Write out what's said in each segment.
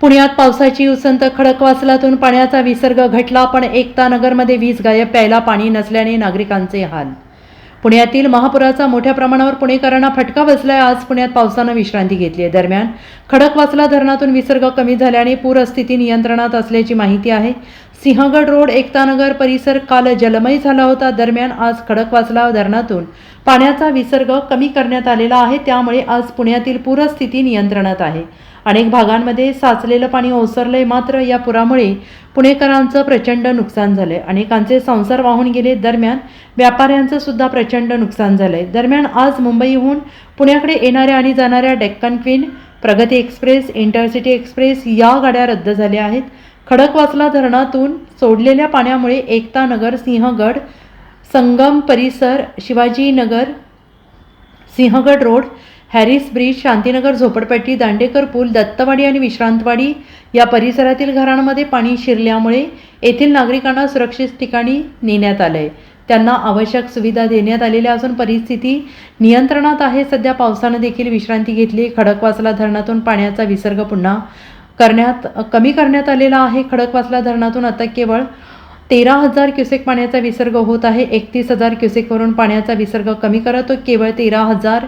पुण्यात पावसाची उसंत खडकवासलातून पाण्याचा विसर्ग घटला पण एकता नगरमध्ये वीज गायब प्यायला पाणी नसल्याने नागरिकांचे हाल. पुण्यातील महापुराचा मोठ्या प्रमाणावर पुणेकरांना फटका बसलाय आज पुण्यात पावसानं विश्रांती घेतली आहे. दरम्यान खडकवासला धरणातून विसर्ग कमी झाल्याने पूरस्थिती नियंत्रणात असल्याची माहिती आहे. सिंहगड रोड एकतानगर परिसर काल जलमय झाला होता. दरम्यान आज खडकवासला धरणातून. पाण्याचा विसर्ग कमी करण्यात आलेला आहे. त्यामुळे आज पुण्यातील पूरस्थिती नियंत्रणात आहे. अनेक भागांमध्ये साचलेलं पाणी ओसरलंय. मात्र या पुरामुळे पुणेकरांचं प्रचंड नुकसान झालंय. अनेकांचे संसार वाहून गेले. दरम्यान व्यापाऱ्यांचं सुद्धा प्रचंड नुकसान झालंय. दरम्यान आज मुंबईहून पुण्याकडे येणाऱ्या आणि जाणाऱ्या Deccan Queen Pragati express intercity express या गाड्या रद्द झाल्या आहेत. खडकवासला धरणातून सोडलेल्या पाण्यामुळे एकता नगर सिंहगड संगम परिसर Shivajinagar Sinhagad road Harris bridge Shantinagar झोपडपट्टी दांडेकर पूल दत्तवाडी आणि विश्रांतवाडी या परिसरातील घरांमध्ये पाणी शिरल्यामुळे येथील नागरिकांना सुरक्षित ठिकाणी नेण्यात आलंय त्यांना आवश्यक सुविधा देण्यात आलेल्या असून परिस्थिती नियंत्रणात आहे. सध्या पावसानं देखील विश्रांती घेतली. खडकवासला धरणातून पाण्याचा विसर्ग पुन्हा करण्यात कमी करण्यात आलेला आहे. खडकवासला धरणातून आता केवळ तेरा हजार क्युसेक पाण्याचा विसर्ग होत आहे. एकतीस हजार क्युसेकवरून पाण्याचा विसर्ग कमी करत तो केवळ तेरा हजार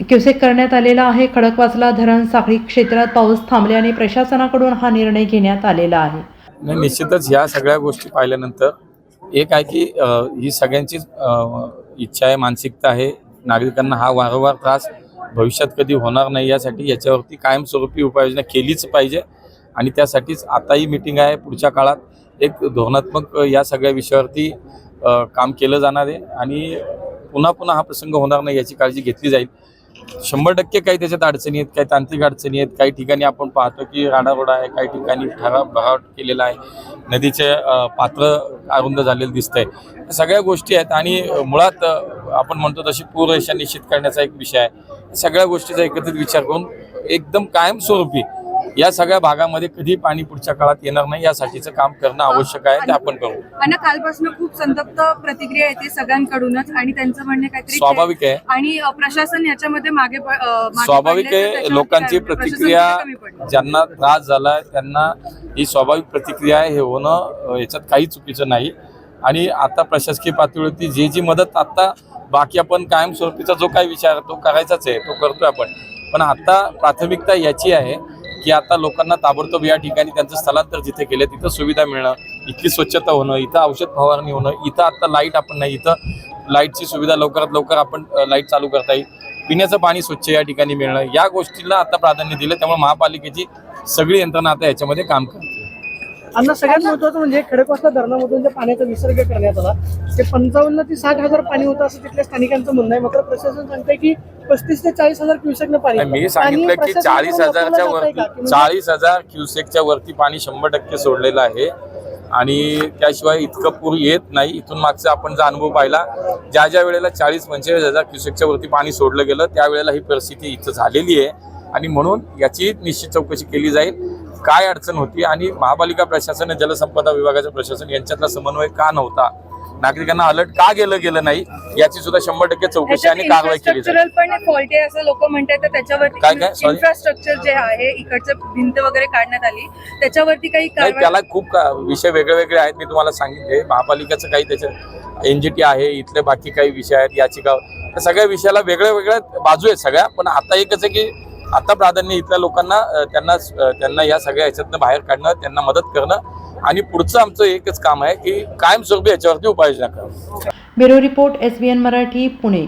क्युसेक करण्यात आलेला आहे. खडकवासला धरण साखळी क्षेत्रात पाऊस थांबल्याने प्रशासनाकडून हा निर्णय घेण्यात आलेला आहे. निश्चितच या सगळ्या गोष्टी पाहिल्यानंतर एक आहे की ही सगळ्यांचीच इच्छा आहे मानसिकता आहे. नागरिकांना हा वारंवार त्रास भविष्यात कधी होणार नाही यासाठी याच्यावरती कायमस्वरूपी उपाययोजना केलीच पाहिजे. आणि त्यासाठीच आताही मिटिंग आहे पुढच्या काळात. एक धोरणात्मक या सगळ्या विषयावरती काम केलं जाणार आहे. आणि पुन्हा पुन्हा हा प्रसंग होणार नाही याची काळजी घेतली जाईल. शंभर टक्के काही त्याच्यात अडचणी आहेत काही तांत्रिक अडचणी आहेत. काही ठिकाणी आपण पाहतो की राडारोडा आहे काही ठिकाणी ठराव भराव केलेला आहे. नदीचे पात्र अरुंद झालेलं दिसतंय. सगळ्या गोष्टी आहेत आणि मुळात आपण म्हणतो तशी पूररेषा निश्चित करण्याचा एक विषय आहे. सगळ्या गोष्टीचा एकत्रित विचार करून एकदम कायमस्वरूपी या सगळ्या भागामध्ये कधी पाणी पुढच्या काळात येणार नाही यासाठीचं काम करणं आवश्यक आहे ते आपण करू. आणि कालपासून खूप संतप्त प्रतिक्रिया येते सगळ्यांकडूनच आणि त्यांचं म्हणणे काहीतरी स्वाभाविक आहे. आणि प्रशासन याच्यामध्ये मागे स्वाभाविक आहे. लोकांची प्रतिक्रिया? ज्यांना त्रास झालाय त्यांना ही स्वाभाविक प्रतिक्रिया आहे हे होणं याच्यात काही चुकीचं नाही. आणि आता प्रशासकीय पातळीवरती जी जी मदत आता बाकी आपण कायमस्वरूपीचा जो काही विचार तो करायचाच आहे तो करतोय आपण. पण आता प्राथमिकता याची आहे. की आता लोकांना ताबडतोब या ठिकाणी त्यांचं स्थलांतर जिथे केलं तिथं सुविधा मिळणं इथली स्वच्छता होणं इथं औषध फवारणी होणं इथं आता लाइट आपण नाही इथं लाईटची सुविधा लवकरात लवकर आपण लाइट चालू करता येईल. पिण्याचं पाणी स्वच्छ या ठिकाणी मिळणं या गोष्टीला आता प्राधान्य दिलं त्यामुळे महापालिकेची सगळी यंत्रणा आता याच्यामध्ये काम करते. अण्णा सगळ्यात महत्वाचं म्हणजे खडकवासला धरणामधून जे पाण्याचा विसर्ग करण्यात आला ते पंचावन्न ते साठ हजार पाणी होतं असं तिथल्या स्थानिकांचं म्हणणं आहे. मात्र प्रशासन सांगतंय की पस्तीस ते चाळीस हजार क्युसेकनं पाणी आणि मी. सांगितलं की चाळीस हजारच्या? वरती चाळीस हजार क्युसेकच्या वरती पाणी शंभर टक्के सोडलेलं आहे. आणि त्याशिवाय इतकं पूर येत नाही. इथून मागचा आपण जो अनुभव पाहिला ज्या ज्या वेळेला चाळीस पंचेचाळीस हजार क्युसेकच्या वरती पाणी सोडलं गेलं त्यावेळेला ही परिस्थिती इथं झालेली आहे. आणि म्हणून याची निश्चित चौकशी केली जाईल. काय अडचण होती आणि महापालिका प्रशासन जलसंपदा विभागाचं प्रशासन यांच्यातला समन्वय का नव्हता? नागरिकांना अलर्ट का गेलं गेलं नाही याची सुद्धा शंभर टक्के चौकशी आणि कारवाई केली जाईल इन्फ्रास्ट्रक्चरल पण फॉल्ट आहे असं लोक म्हणतात तर काय त्याच्यावरती काय? Sorry? इन्फ्रास्ट्रक्चर जे आहे इकडचं भिंत वगैरे काढण्यात आली त्याच्यावरती काही नाही कारवाई त्याला खूप का- विषय वेगळे वेगळे आहेत मी तुम्हाला सांगितले महापालिकेचं काही त्याच्यात एनजीटी आहे इथले बाकी काही विषय आहेत याचिका त्या सगळ्या विषयाला वेगळ्या वेगळ्या बाजू आहेत सगळ्या पण आता एकच आहे की आता प्राधान्य इथल्या लोकांना त्यांना त्यांना या सगळ्या ह्याच्यातनं बाहेर काढणं त्यांना मदत करणं आणि पुढचं आमचं एकच काम आहे की कायमस्वरूपी याच्यावरती उपाययोजना करणं. Bureau report S B N Marathi Pune.